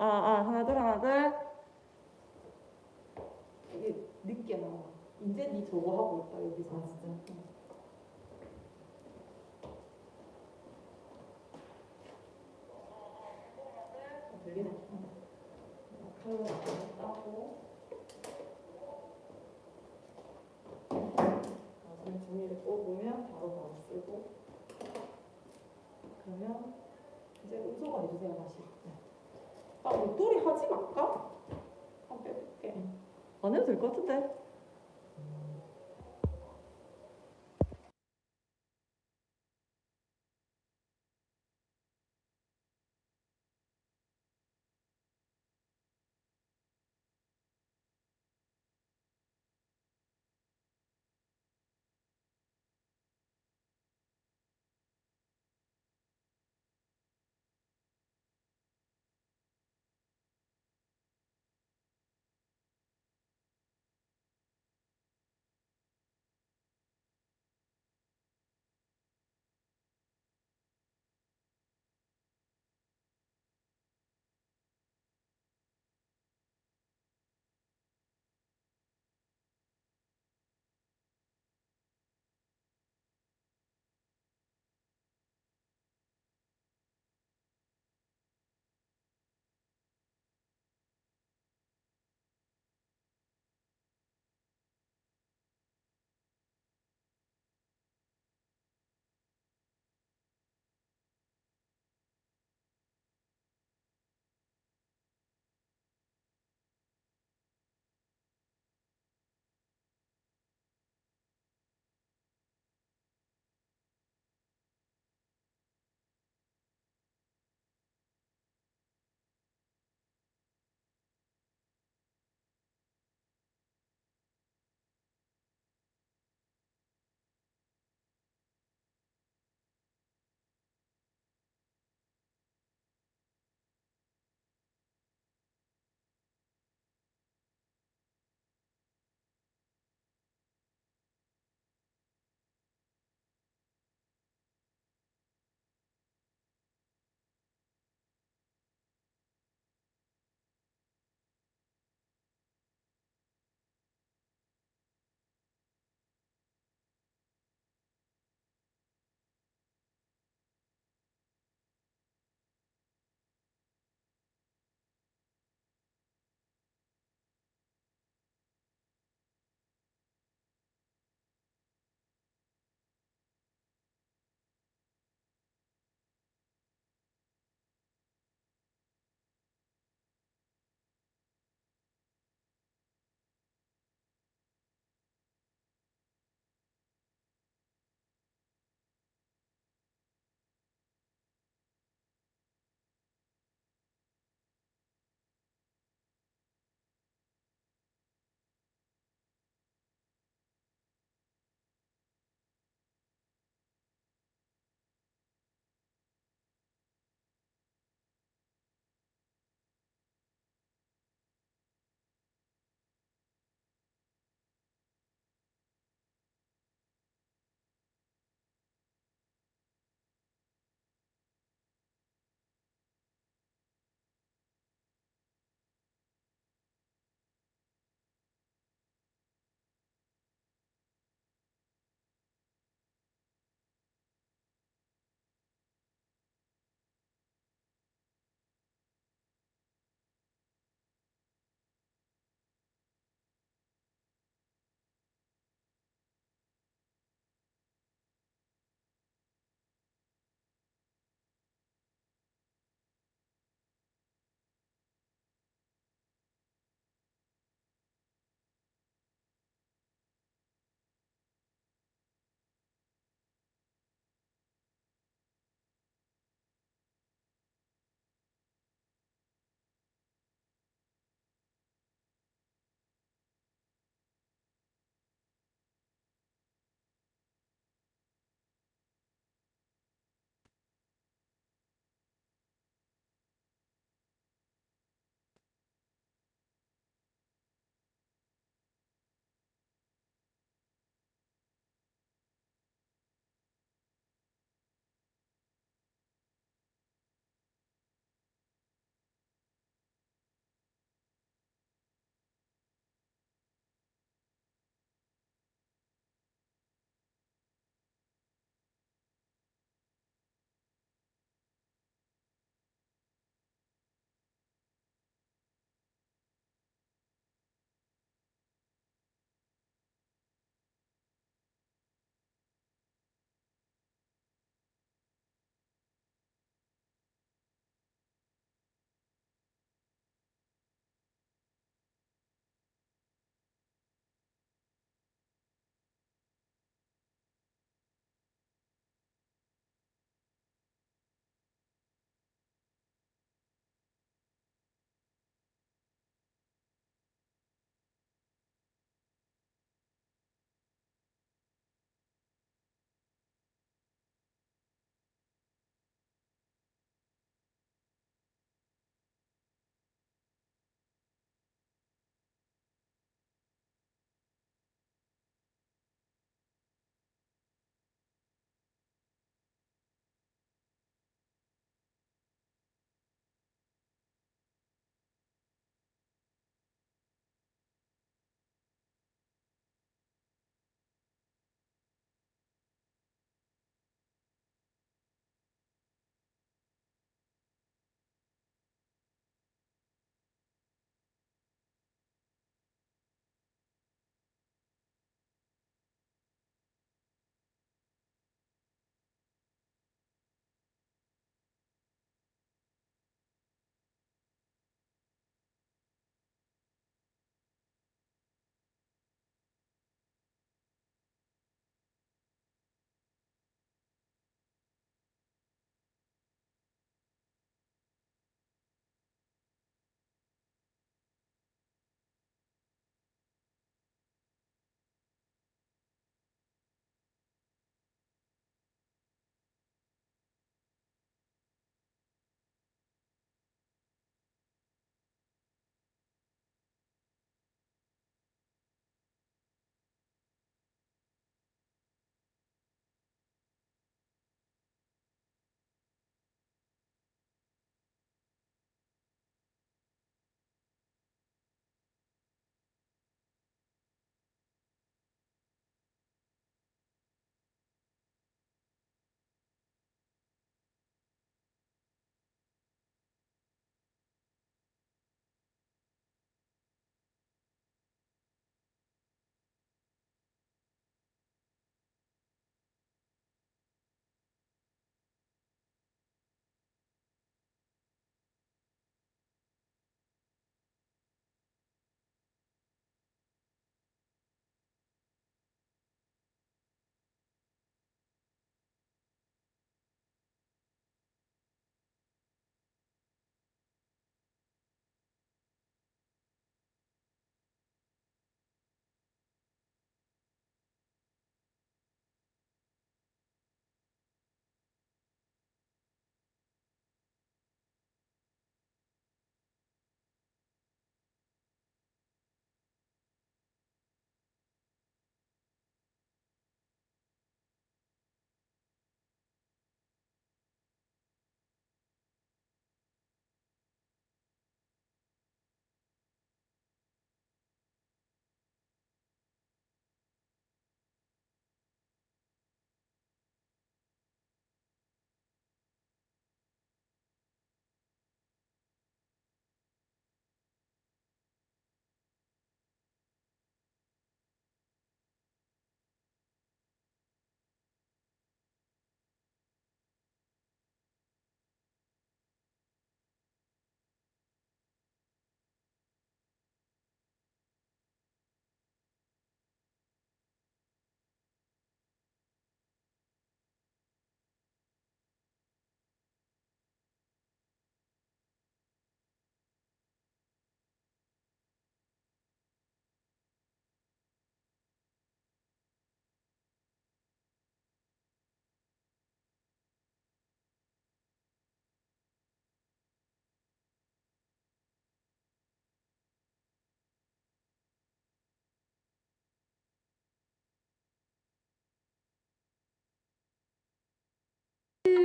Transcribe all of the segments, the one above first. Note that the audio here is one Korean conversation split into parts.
아, 아, 하나 둘, 하나 둘. 이게 늦게 나와. 이제 니 저거 하고 있다 여기서. 아, 진짜? 들리네. 칼로 따고. 나중에 종이를 뽑으면 바로 바로 쓰고. 그러면 이제 음소거 해주세요 다시. 아 목도리 하지 말까? 한번 빼볼게. 안 해도 될 것 같은데.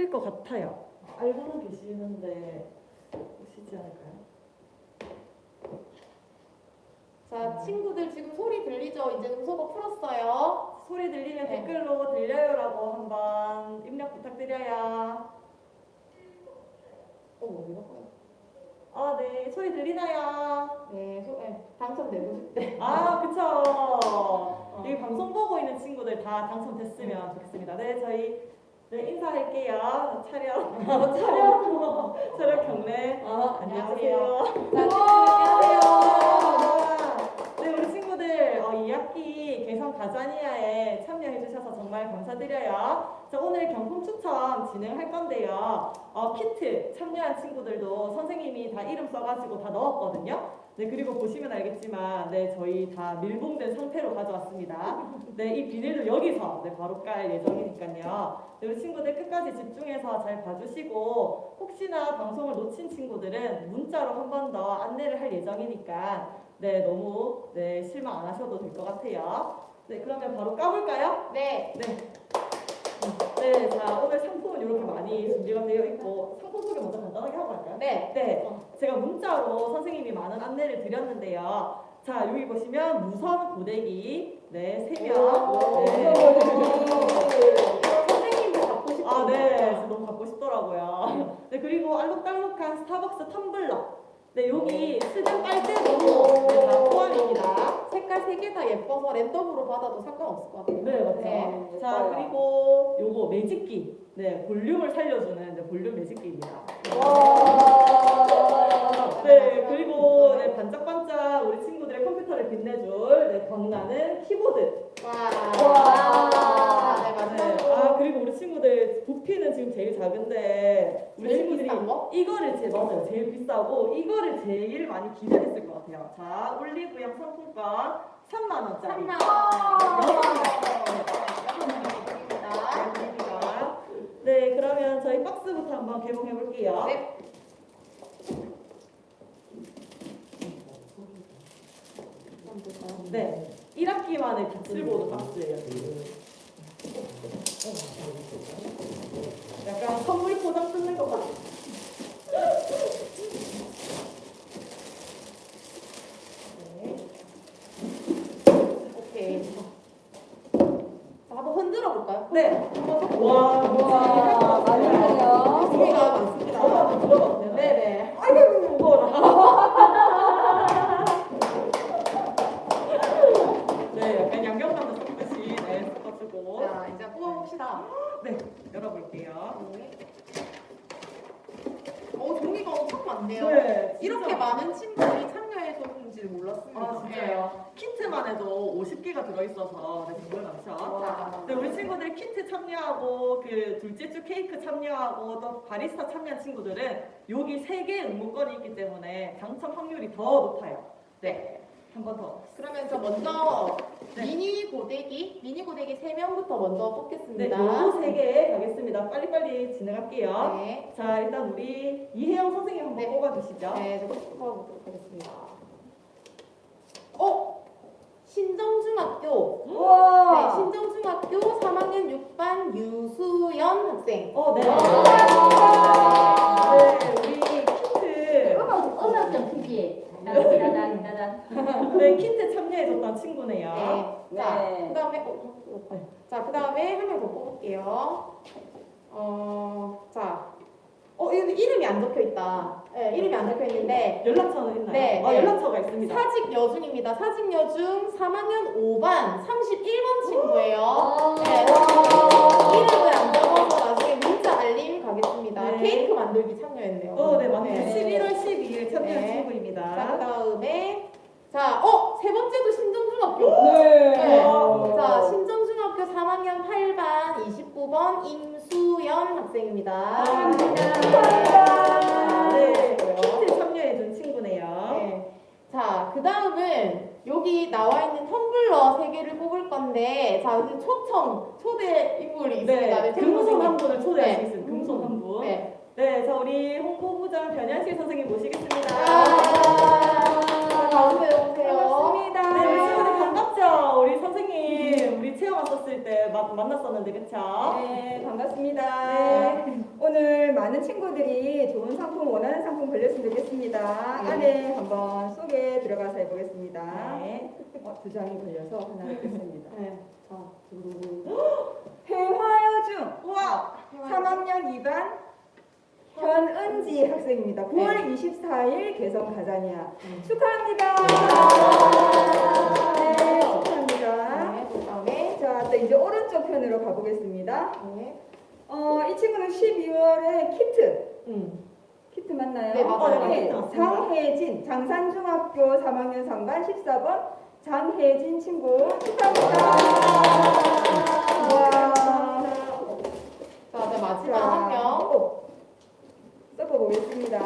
것 같아요. 알고는 계시는데 오시지 않을까요? 자, 친구들 지금 소리 들리죠? 이제 음소거 풀었어요. 소리 들리면 네. 댓글로 들려요라고 한번 입력 부탁드려요. 어, 어디가 거요? 아, 네. 소리 들리나요? 네, 소, 네, 당첨되고 싶대. 아, 그쵸. 여기 방송 보고 있는 친구들 다 당첨됐으면 좋겠습니다. 네, 저희 네, 인사할게요. 촬영, 촬영, 촬영 경례. 아, 안녕하세요. 자, 안녕하세요. 네, 우리 친구들 어, 2학기 개성 가자니아에 참여해 주셔서 정말 감사드려요. 자, 오늘 경품 추첨 진행할 건데요. 어, 키트 참여한 친구들도 선생님이 다 이름 써가지고 다 넣었거든요. 네, 그리고 보시면 알겠지만, 네, 저희 다 밀봉된 상태로 가져왔습니다. 네, 이 비닐도 여기서 네, 바로 깔 예정이니까요. 네, 우리 친구들 끝까지 집중해서 잘 봐주시고, 혹시나 방송을 놓친 친구들은 문자로 한 번 더 안내를 할 예정이니까, 네, 너무 네, 실망 안 하셔도 될 것 같아요. 네, 그러면 바로 까볼까요? 네, 네, 자, 오늘 상품은 이렇게 많이 준비가 되어 있고, 상품 소개 먼저 간단하게 하고 갈까요? 네. 네, 제가 문자로 선생님이 많은 안내를 드렸는데요. 자, 여기 보시면 무선 고데기, 네, 세 명. 네. 선생님도 갖고 싶어. 아, 네, 진짜 너무 갖고 싶더라고요. 네, 그리고 알록달록한 스타벅스 텀블러. 네, 여기 쓰는 빨대도 네, 다 포함입니다. 색깔 세 개 다 예뻐서 랜덤으로 받아도 상관없을 것 같아요. 네, 맞죠. 네. 자, 그리고 요거 매직기. 네, 볼륨을 살려주는 네, 볼륨 매직기입니다. 네, 그리고 네, 반짝반짝 우리 친구들의 컴퓨터를 빛내줄 네, 광나는 키보드. 와. 와. 그리고 우리 친구들 부피는 지금 제일 작은데 우리 제일 친구들이 비싼 거? 이거를 제일 맞아요. 제일 비싸고 이거를 제일 많이 기대했을 것 같아요. 자 올리브영 상품권 3만 원짜리. 3만 네 그러면 저희 박스부터 한번 개봉해 볼게요. 네. 네 1학기만의 기출보드 박스예요 약간 선물 포장 뜯는 것 같아 네. 오케이. 자, 한번 흔들어 볼까요? 네. 와, 와, 많이 하네요. 무게가 저도 많습니다. 한번 들어봐도 되나요? 네네. 아이고, 무거워라. 네, 약간 양념감도 섞듯이 네, 섞어주고. 자, 뽑아봅시다. 네, 열어볼게요. 네. 어, 종이가 엄청 많네요. 네, 이렇게 진짜. 많은 친구들이 참여해 줬는지 몰랐습니다. 아, 진짜요? 키트만 해도 50개가 들어있어서 네, 정말 많죠. 자, 네, 우리 친구들 키트 참여하고 그 둘째 주 케이크 참여하고 또 바리스타 참여한 친구들은 여기 세 개의 응모권이 있기 때문에 당첨 확률이 더 높아요. 네, 한 번 더. 그러면 저 먼저 네. 미니 고데기, 미니 고데기 3명부터 먼저 네, 뽑겠습니다. 요거 세개 가겠습니다. 빨리빨리 진행할게요. 네. 자, 일단 우리 이혜영 선생님 한번 네. 뽑아주시죠. 네, 저거 뽑아보도록 하겠습니다. 어? 신정중학교. 네, 와. 신정중학교 3학년 6반 유수연 학생. 어, 네. 와. 네, 우리 키트, 음악 음악적 TV에 따단 따단. 네, 키트 참여해줬던 친구네요. 네. 자, 네. 그 다음에, 어, 어, 어. 자, 그 다음에 한 명 더 뽑을게요. 어, 자. 어, 이거 이름이 안 적혀 있다. 네, 이름이 안 적혀 있는데, 연락처는 있나요? 네, 어, 네. 연락처가 있습니다. 사직 여중입니다. 사직 여중 3학년 5반 31번 친구예요. 어. 네. 이름을 안 적어서 나중에 문자 알림 가겠습니다. 네. 케이크 만들기 참여했네요. 어, 네, 맞네요. 네. 11월 12일 참여한 네. 자, 친구입니다. 그다음에 자, 어, 세 번째도 신정중학교. 네. 네. 어. 자, 신정중학교 3학년 8반 29번 임수연 학생입니다. 네, 키트 참여해준 친구네요. 네. 자, 그 다음은 여기 나와 있는 텀블러 세 개를 뽑을 건데, 자, 여기 초청, 초대 인물이 있습니다. 네, 네, 금손 한 분을 초대할 네. 수 있습니다. 금손 한 분. 네. 네. 자, 우리 홍보부장 변현실 선생님 모시겠습니다. 아, 왔었을 때 마, 만났었는데, 그쵸? 네, 반갑습니다. 네. 많은 친구들이 좋은 상품 원하는 상품 걸렸으면 좋겠습니다. 안에 한번 속에 들어가서 해보겠습니다. 네. 어, 두 장이 걸려서 하나 뺐습니다. 네. 자, 두루루. 해화여중 우와. 3학년 2반 현은지 학생입니다. 9월 24일 개성 가자니아 축하합니다. 네, 축하합니다. 또 이제 오른쪽 편으로 가보겠습니다. 네. 어, 이 친구는 12월에 키트 음. 키트 맞나요? 네, 맞아요. 네. 장혜진 장산중학교 3학년 3반 14번 장혜진 친구 축하합니다. 와. 자, 이제 마지막 자, 한 명. 꼭 섞어보겠습니다.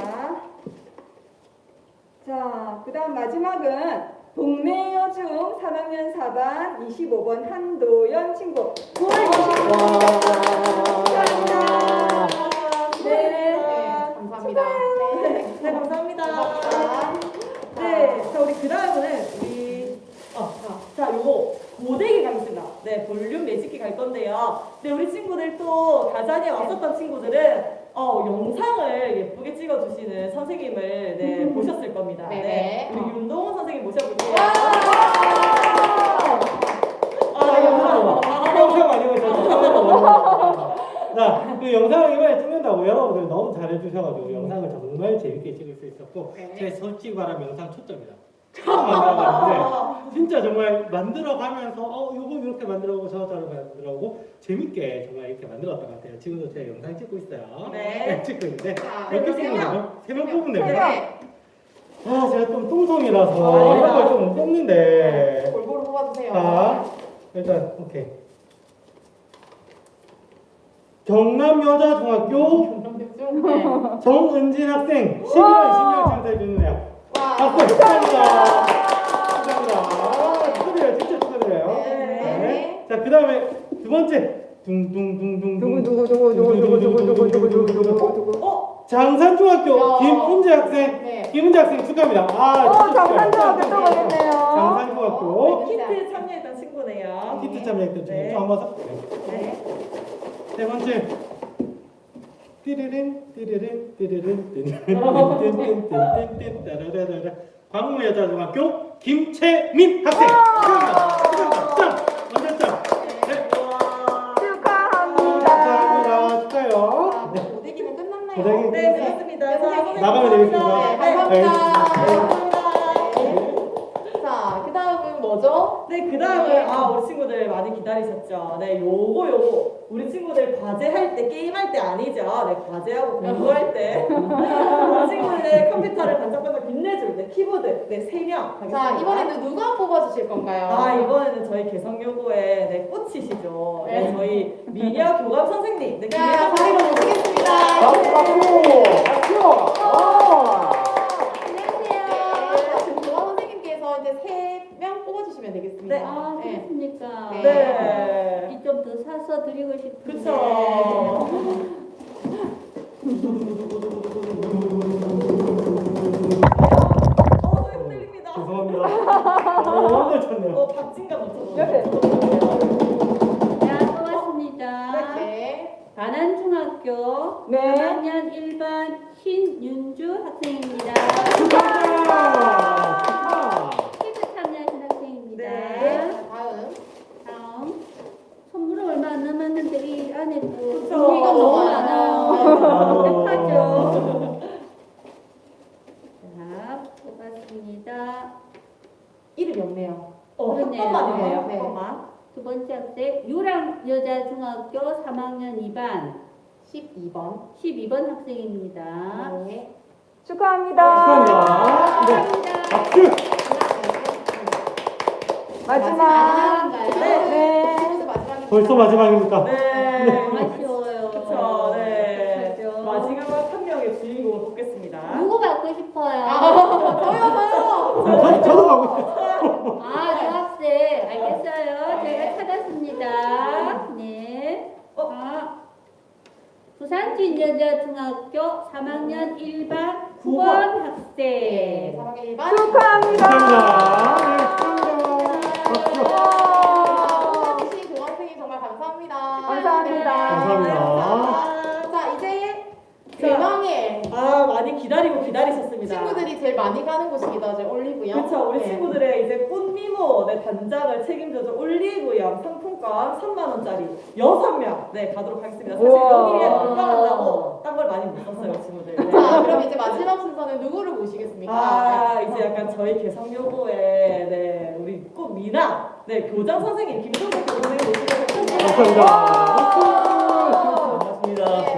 자, 그 다음 마지막은 동네여중 3학년 4반 25번 한도연 친구 9월 25일 축하합니다. 네. 네, 감사합니다. 네. 네, 감사합니다. 고맙다. 네, 자 우리 그 다음은 우리 어, 자 요거 고데기 가겠습니다. 네, 볼륨 매직기 갈 건데요. 네, 우리 친구들 또 가자니에 왔었던 친구들은 어, 영상을 예쁘게 찍어주시는 선생님을 네, 보셨을 겁니다. 네네. 네, 우리 어. 윤동훈 선생님 모셔볼게요. 아, 아, 영상. 영상 아니고 저 영상 자, 그 영상을 이번에 찍는다고 여러분들 너무 잘해주셔가지고 영상을 정말 재밌게 찍을 수 있었고 네. 제 솔직히 말하면 영상 초점이다. 처음 만들어봤는데 진짜 정말 만들어가면서 어 이거 이렇게 만들어보고 저저렇게 만들어보고 재밌게 정말 이렇게 만들었던 것 같아요. 지금도 제가 영상 찍고 있어요. 네. 찍고 있는데 자, 몇개 세 뽑는 명. 거요? 세명 뽑으면 네. 됩니다. 아 제가 좀 똥성이라서 아, 이런 걸좀못 뽑는데 골고루 뽑아주세요. 자, 일단 오케이. 경남여자중학교 경남대중. 네. 정은진 학생 11월 20일 참석해 주는 애요. 와. 박수 축하합니다. 축하합니다. 아, 축하드려요. 진짜 축하드려요. 네. 자, 그 다음에 두 번째. 둥둥둥둥둥. 누구 누구 누구 누구 누구 누구 누구 누구 누구 누구 누구 어, 장산중학교 야. 김은재 학생. 네. 김은재 학생 축하합니다. 아, 어, 진짜 장산중학교 축하해요. 또 걸렸네요. 장산중학교. 키트 참여했던 친구네요. 키트 참여했던 중에 네. 또 한번 써. 네. 네. 세 번째. 띠르른 띠르른 띠르른 띠르른 따라라라라 광무여자중학교 김채민 학생 축하합니다. 축하합니다. 짱! 완전 짱! 네. 축하합니다. 축하합니다. 축하해요. 자, 네. 고데기는 끝났나요? 고데기. 네, 그렇습니다. 자, 선생님 나가면 되겠습니다. 네, 감사합니다. 감사합니다. 감사합니다. 자, 그 다음은 뭐죠? 네, 그 다음에 아 우리 친구들 많이 기다리셨죠. 네, 요거 요거 우리 친구들 과제할 때 게임할 때 아니죠. 네, 과제하고 공부할 때 우리 친구들 컴퓨터를 반짝반짝 빛내줄 때 키보드 네 세 명. 자, 이번에는 누가 뽑아주실 건가요? 아 이번에는 저희 개성여고의 네 꽃이시죠. 네, 네. 저희 미디어 교감 선생님. 네, 네, 김혜성 박수. 부탁드리겠습니다. 박수 박수 박수. 안녕하세요. 지금 교감 선생님께서 이제 세 명 뽑아주시면 되겠습니다. 네. 아, 네. 그렇습니까? 네. 네. 좀더 사서 드리고 싶은데. 그쵸. 어. 죄송합니다. 어, 오늘 쳤네요. 어, 박진감. 네. 자, 고맙습니다. 네. 반안중학교 네. 학생 유랑 여자 중학교 3학년 2반 12번. 12번 학생입니다. 네. 축하합니다. 축하합니다. 네. 감사합니다. 박수. 마지막. 마지막인가요? 네. 벌써 마지막입니까? 네. 아쉬워요. 그쵸, 네. 어떡하죠? 마지막 한 명의 주인공을 뽑겠습니다. 누구 받고 싶어요? 아, 저요, 저요. 저, 저도 가고 싶어요. 아, 저 학생. 알겠어요. 제가 찾았습니다. 네. 어? 아, 부산진 여자중학교 3학년 1반 9번 구번. 학생. 네, 3학년 1반. 축하합니다. 축하합니다. 네, 축하합니다. 뽑아주신 교감생님 정말 감사합니다. 감사합니다. 감사합니다. 자, 이제 이제 올리고요. 그렇죠. 우리 네. 친구들의 이제 꽃미모 네, 단장을 책임져서 올리고요. 상품권 3만 원짜리 6명 네 가도록 하겠습니다. 사실 우와. 여기에 올라간다고 딴 걸 많이 못 썼어요 친구들. 네. 자, 그럼 이제 마지막 순서는 누구를 모시겠습니까? 아 이제 약간 저희 개성여고의 네 우리 꽃 미나 네 교장 선생님 김종석 교장님 모시겠습니다. 반갑습니다. 네, 반갑습니다.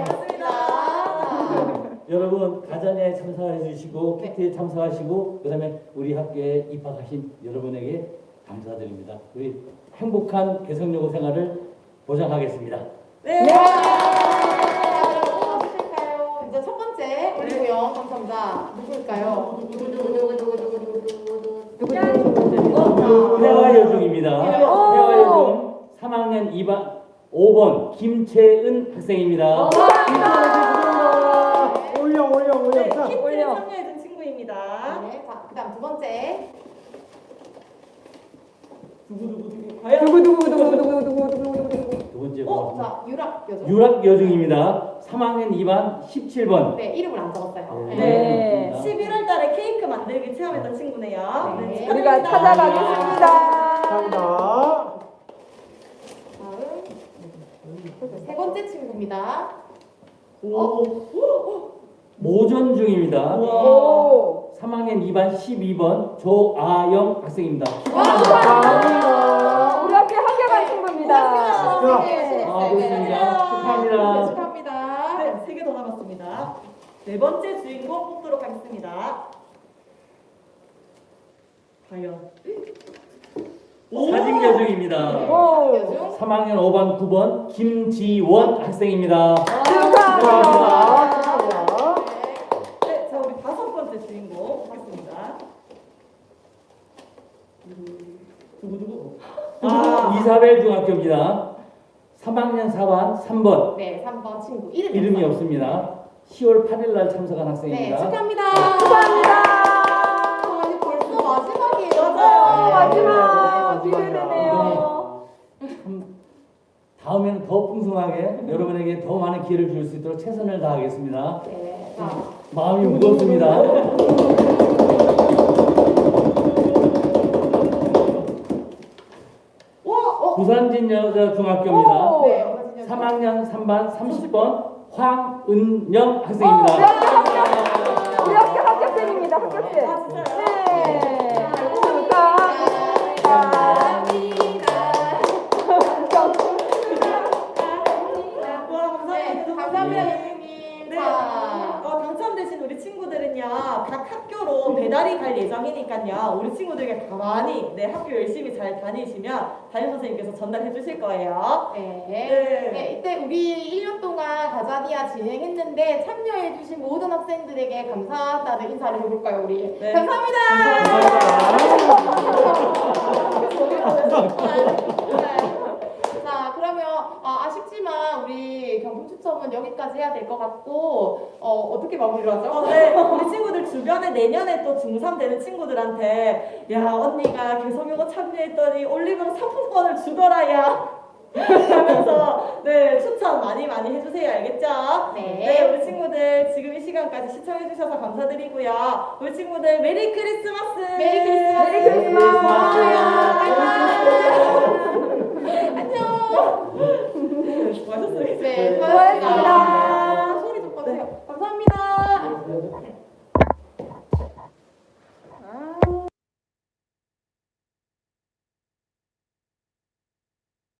여러분 가전에 참석해 주시고 네. 키트에 참석하시고 그다음에 우리 학교에 입학하신 여러분에게 감사드립니다. 우리 행복한 개성여고 생활을 보장하겠습니다. 네. 이제 첫 번째 올리고요. 감사합니다. 누구일까요? 회화 여중입니다. 회화 여중 3학년 2반 5번 김채은 학생입니다. 올려 올려 올려. 네, 자, 키트에 올려. 참여해준 친구입니다. 네, 자, 그다음 두 번째. 두구두구두구. 과연 누구 누구 누구 누구 누구 누구 누구 누구 두 번째 어, 번 자, 유락 여중. 유락 여중입니다. 3학년 2반 17번. 네, 이름을 안 적었어요. 네. 네. 11월 달에 케이크 만들기 체험했던 친구네요. 네. 네, 우리가 축하드립니다. 찾아가겠습니다. 감사합니다. 다음 세 번째 친구입니다. 오. 모전 중입니다. 오. 3학년 2반 12번 조아영 학생입니다. 아, 우리 학교 합격한 친구입니다. 아, 좋습니다. 축하합니다. 축하합니다. 네, 세개 더 남았습니다. 네 번째 주인공 뽑도록 하겠습니다. 과연 사직여중입니다. 오. 여중. 3학년 5반 9번 김지원 학생입니다. 축하합니다. 네, 자 우리 다섯 번째 주인공 맞습니다. 누구 누구? 아, 이사벨 중학교입니다. 3학년 4반 3번 네, 3번 친구 이름이, 이름이 없어요. 없습니다. 10월 8일 날 참석한 네, 학생입니다. 축하합니다. 축하합니다. 아, 이제 벌써 마지막이에요. 맞아요. 마지막 네, 기대되네요. 참 다음에는 더 풍성하게 여러분에게 더 많은 기회를 줄 수 있도록 최선을 다하겠습니다. 네, 자, 마음이 무겁습니다. 부산진 여자 중학교입니다. 오. 네, 어머니 진영. 3학년 3반 30번 황은영 어, 우리 학생입니다. 학교 합격. 우리 학교 합격생입니다. 합격생. 예정이니까요 우리 친구들에게 가만히 네 학교 열심히 잘 다니시면 담임 선생님께서 전달해 주실 거예요. 네. 네. 네, 이때 우리 1년 동안 가자니아 진행했는데 참여해 주신 모든 학생들에게 감사하다는 인사를 해볼까요, 우리? 네. 감사합니다. 네. 자, 그러면 아, 아쉽지만 우리 추첨은 여기까지 해야 될 것 같고 어, 어떻게 마무리를 하죠? 어, 네. 우리 친구들 주변에 내년에 또 중3 되는 친구들한테 야 언니가 개성여고 참여했더니 올리브로 상품권을 주더라 야 하면서 네 추천 많이 많이 해주세요 알겠죠? 네. 우리 친구들 지금 이 시간까지 시청해주셔서 감사드리고요 우리 친구들 메리 크리스마스 메리 크리스마스. 메리 크리스마스. 안녕. 수고하셨어요. 네, 네 수고하셨습니다. 소리 좀 꺼주세요. 네. 감사합니다. 네. 아.